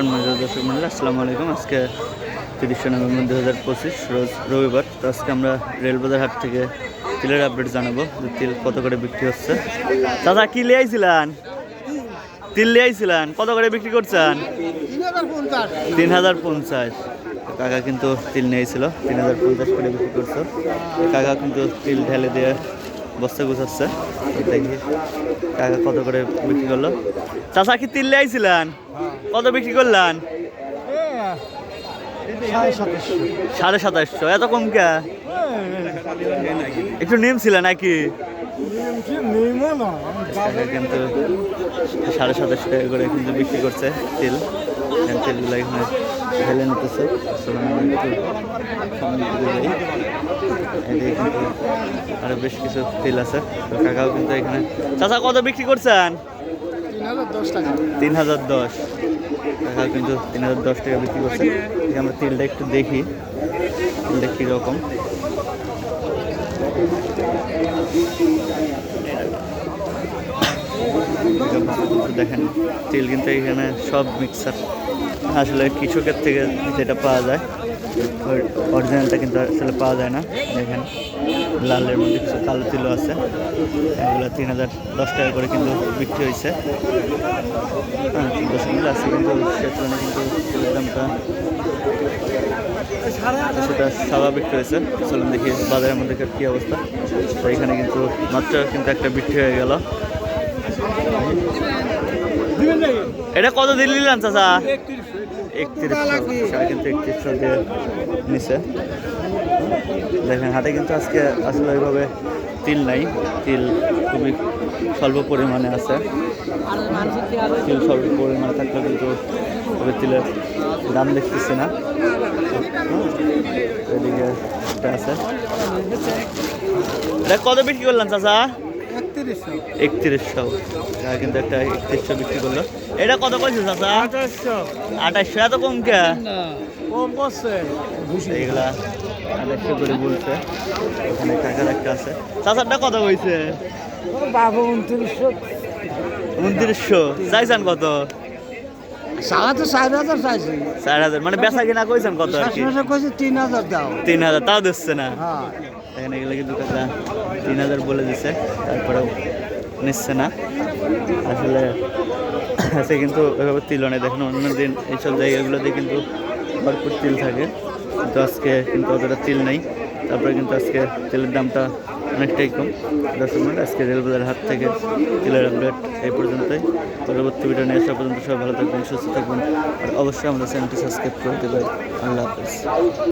সম্মানিত দর্শক মন্ডলী, আসসালামু আলাইকুম। আজকে তিরিশে নভেম্বর দু হাজার পঁচিশ, রোজ রবিবার। তো আজকে আমরা রেলবাজার হাট থেকে তিলের আপডেট জানাব যে তিল কত করে বিক্রি হচ্ছে। দাদা কি লিয়ে আইছিলেন? তিল লিয়ে আইছিলেন? কত করে বিক্রি করছেন? তিন হাজার পঞ্চাশ। কাকা কিন্তু তিল নিয়েছিল তিন হাজার পঞ্চাশ করে বিক্রি করছে। কাকা কিন্তু তিল ঢেলে দিয়ে বস্তা গুছাচ্ছে। দেখি কাকা কত করে বিক্রি করল। চাষা কি তিল আইছিলেন? কত বিক্রি করলেন? সাড়ে সাতাশশো। এত কম কে? একটু নেম ছিল নাকি? কিন্তু সাড়ে সাতাশশো করে কিন্তু বিক্রি করছে তেল। তেলগুলো এখানে ঢেলে নিতেছে। আরও বেশ কিছু তেল আছে। তো কাকাও কিন্তু এখানে। চাচা, কত বিক্রি করছেন? তিন হাজার দশ। টাকা কিন্তু তিন হাজার দশ টাকা বিক্রি করছে। আমরা তেলটা একটু দেখি। তেলটা কীরকম? দেখেন, তেল কিন্তু এখানে সব মিক্সার আসলে কৃষকের থেকে যেটা পাওয়া যায় অরিজিনালটা কিন্তু আসলে পাওয়া যায় না। দেখেন, লালের মধ্যে কিছু কালো তিলও আছে। এগুলো তিন হাজার দশ টাকা করে কিন্তু বিক্রি হয়েছে। হ্যাঁ দশ মিল আছে কিন্তু, সে কিন্তু দামটা সেটা স্বাভাবিক রয়েছে। চলুন দেখি বাজারের মধ্যে কী অবস্থা। তো এখানে কিন্তু মাত্র কিন্তু একটা বিক্রি হয়ে গেল। এটা কত দিন নিলেন চাচা? একত্রিশশো কিন্তু একত্রিশশো দিয়ে নিছে। দেখেন হাটে কিন্তু আজকে আসলে ওইভাবে তিল নাই। তিল খুবই স্বল্প পরিমাণে আছে। তিল স্বল্প পরিমাণে থাকলেও কিন্তু ওই তিলের দাম দেখতেছি না। এদিকে আছে। এটা কত বিক্রি করলাম চাচা? একত্রিশশো। কিন্তু একটা একত্রিশশো বিক্রি করল। এটা কত কইছে চাচা? আঠাশশো। এত কম কে? এইগুলা আঠাশশো করে বলছে। এখানে কাকার একটা আছে। চাচারটা কত কইছে? বাবু উনত্রিশশো। উনত্রিশশো। চাইছেন কত? সাড়ে চার হাজার চাইছি। চার হাজার। মানে বেচা কিনা কইছেন কত কইছে তিন হাজার দাও। তিন হাজার তাও দিচ্ছে না। হ্যাঁ। এখানে গেলে কিন্তু তিন হাজার বলে দিছে, তারপরেও নিচ্ছে না। আসলে সে কিন্তু ওইভাবে তিল নেই দেখেন অন্য দিন এইসব জায়গাগুলোতে কিন্তু ভরপুর তিল থাকে। কিন্তু আজকে কিন্তু অতটা তিল নেই। তারপরে কিন্তু আজকে তেলের দামটা অনেকটাই কম। দর্শক মিনিট আজকে রেলবাজার হাত থেকে তেলের আপডেট এই পর্যন্তই। পরবর্তী ভিডিও নিয়ে আসা পর্যন্ত সবাই ভালো থাকবেন, সুস্থ থাকবেন। আর অবশ্যই আমাদের চ্যানেলটি সাবস্ক্রাইব করে দেবেন। আল্লাহ হাফিজ।